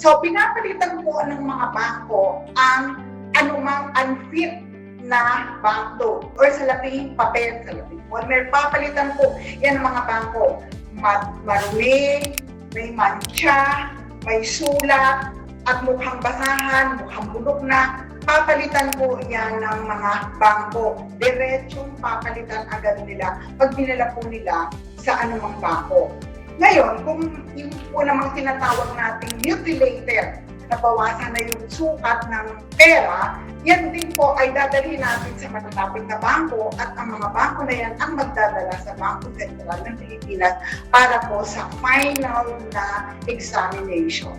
So, pinapalitan po ng mga bangko ang anumang unfit na banknote or salaping papel, salaping polymer. Papalitan po yan ng mga bangko. Ma- marumi, may mancha, may sulat, at mukhang basahan, mukhang bulok na, papalitan po yan ng mga bangko. Diretsong papalitan agad nila pag dinala po nila sa anumang bangko. Ngayon, kung yung po namang tinatawag nating mutilated, nabawasan na yung sukat ng pera, yan din po ay dadalhin natin sa matatapit na bangko at ang mga bangko na yan ang magdadala sa Bangko Sentral ng Pilipinas para po sa final na examination.